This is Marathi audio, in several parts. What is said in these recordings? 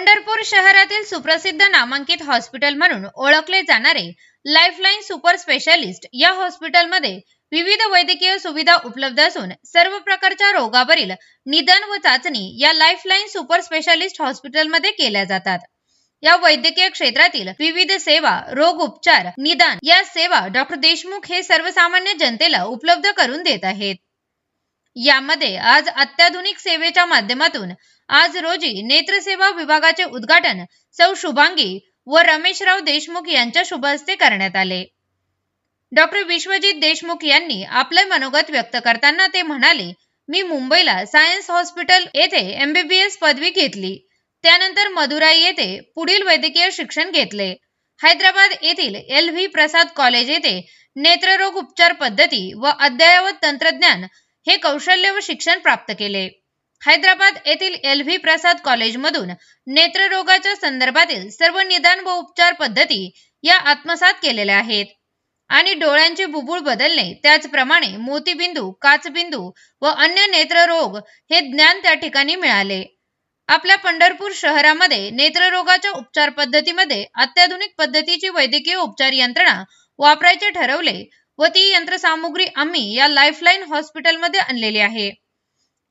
पंढरपूर शहरातील सुप्रसिद्ध नामांकित हॉस्पिटल म्हणून ओळखले जाणारे लाईफलाईन सुपर स्पेशालिस्ट या हॉस्पिटलमध्ये विविध वैद्यकीय सुविधा उपलब्ध असून सर्व प्रकारच्या रोगावरील निदान व चाचणी या लाईफलाईन सुपर स्पेशालिस्ट हॉस्पिटलमध्ये केल्या जातात. या वैद्यकीय क्षेत्रातील विविध सेवा रोग उपचार निदान या सेवा डॉक्टर देशमुख हे सर्वसामान्य जनतेला उपलब्ध करून देत आहेत. यामध्ये आज अत्याधुनिक सेवेच्या माध्यमातून आज रोजी नेत्रसेवा विभागाचे उद्घाटन सौ शुभांगी व रमेशराव देशमुख यांच्या शुभ हस्ते करण्यात आले. डॉक्टर विश्वजित देशमुख यांनी आपले मनोगत व्यक्त करताना ते म्हणाले मी मुंबईला सायन्स हॉस्पिटल येथे एमबीबीएस पदवी घेतली. त्यानंतर मदुराई येथे पुढील वैद्यकीय शिक्षण घेतले. हैदराबाद येथील एल व्ही प्रसाद कॉलेज येथे नेत्ररोग उपचार पद्धती व अद्ययावत तंत्रज्ञान हे कौशल्य व शिक्षण प्राप्त केले. हैदराबाद येथील एल व्ही प्रसाद कॉलेजमधून नेत्ररोगाच्या संदर्भातील सर्व निदान व उपचार पद्धती या आत्मसात केलेल्या आहेत. आणि डोळ्यांचे बुबुळ बदलणे त्याचप्रमाणे मोतीबिंदू काचबिंदू व अन्य नेत्ररोग हे ज्ञान त्या ठिकाणी मिळाले. आपल्या पंढरपूर शहरामध्ये नेत्ररोगाच्या उपचार पद्धतीमध्ये अत्याधुनिक पद्धतीची वैद्यकीय उपचार यंत्रणा वापरायचे ठरवले व ती यंत्रसामुग्री आम्ही या लाईफलाईन हॉस्पिटलमध्ये आणलेली आहे.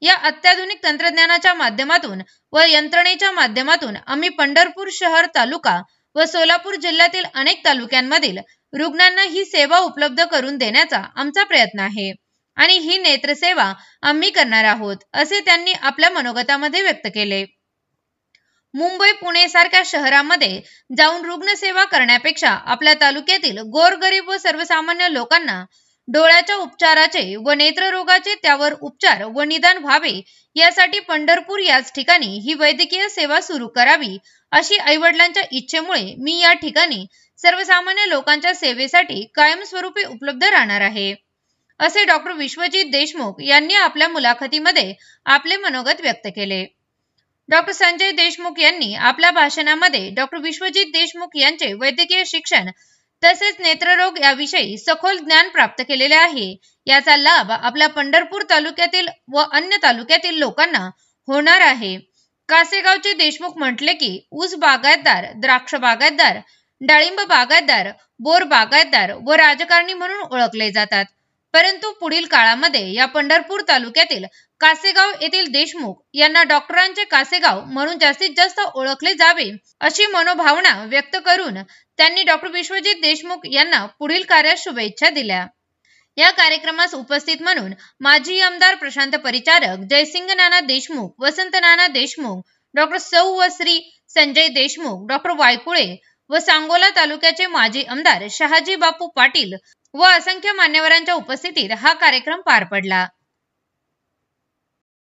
या अत्याधुनिक तंत्रज्ञानाच्या माध्यमातून व यंत्रणेच्या माध्यमातून आम्ही पंढरपूर शहर तालुका व सोलापूर जिल्ह्यातील अनेक तालुक्यांमधील रुग्णांना ही सेवा उपलब्ध करून देण्याचा आमचा प्रयत्न आहे. आणि ही नेत्रसेवा आम्ही करणार आहोत असे त्यांनी आपल्या मनोगतामध्ये व्यक्त केले. मुंबई पुणे सारख्या शहरामध्ये जाऊन रुग्णसेवा करण्यापेक्षा आपल्या तालुक्यातील गोरगरीब व सर्वसामान्य लोकांना डोळ्याच्या उपचाराचे व नेत्ररोगाचे त्यावर उपचार व निदान व्हावे यासाठी पंढरपूर याच ठिकाणी ही वैद्यकीय सेवा सुरू करावी अशी आईवडिलांच्या इच्छेमुळे मी या ठिकाणी सर्वसामान्य लोकांच्या सेवेसाठी कायमस्वरूपी उपलब्ध राहणार आहे. असे डॉक्टर विश्वजित देशमुख यांनी आपल्या मुलाखतीमध्ये आपले मनोगत व्यक्त केले. डॉक्टर संजय देशमुख यांनी आपल्या भाषणामध्ये डॉक्टर विश्वजित देशमुख यांचे वैद्यकीय शिक्षण तसेच नेत्ररोग याविषयी सखोल ज्ञान प्राप्त केलेले आहे. याचा लाभ आपल्या पंढरपूर तालुक्यातील व अन्य तालुक्यातील लोकांना होणार आहे. कासेगावचे देशमुख म्हटले की ऊस बागायतदार द्राक्ष बागायतदार डाळिंब बागायतदार बोर बागायतदार व राजकारणी म्हणून ओळखले जातात. परंतु पुढील काळामध्ये या पंढरपूर तालुक्यातील कासेगाव येथील देशमुख यांना डॉक्टरांचे कासेगाव म्हणून जास्तीत जास्त ओळखले जावे अशी मनोभावना व्यक्त करून त्यांनी डॉक्टर विश्वजित देशमुख यांना पुढील कार्यास शुभेच्छा दिल्या. या कार्यक्रमास उपस्थित म्हणून माजी आमदार प्रशांत परिचारक जयसिंग नाना देशमुख वसंत नाना देशमुख डॉक्टर सौ व श्री संजय देशमुख डॉक्टर वायकुळे व सांगोला तालुक्याचे माजी आमदार शहाजी बापू पाटील व असंख्य मान्यवरांच्या उपस्थितीत हा कार्यक्रम पार पडला.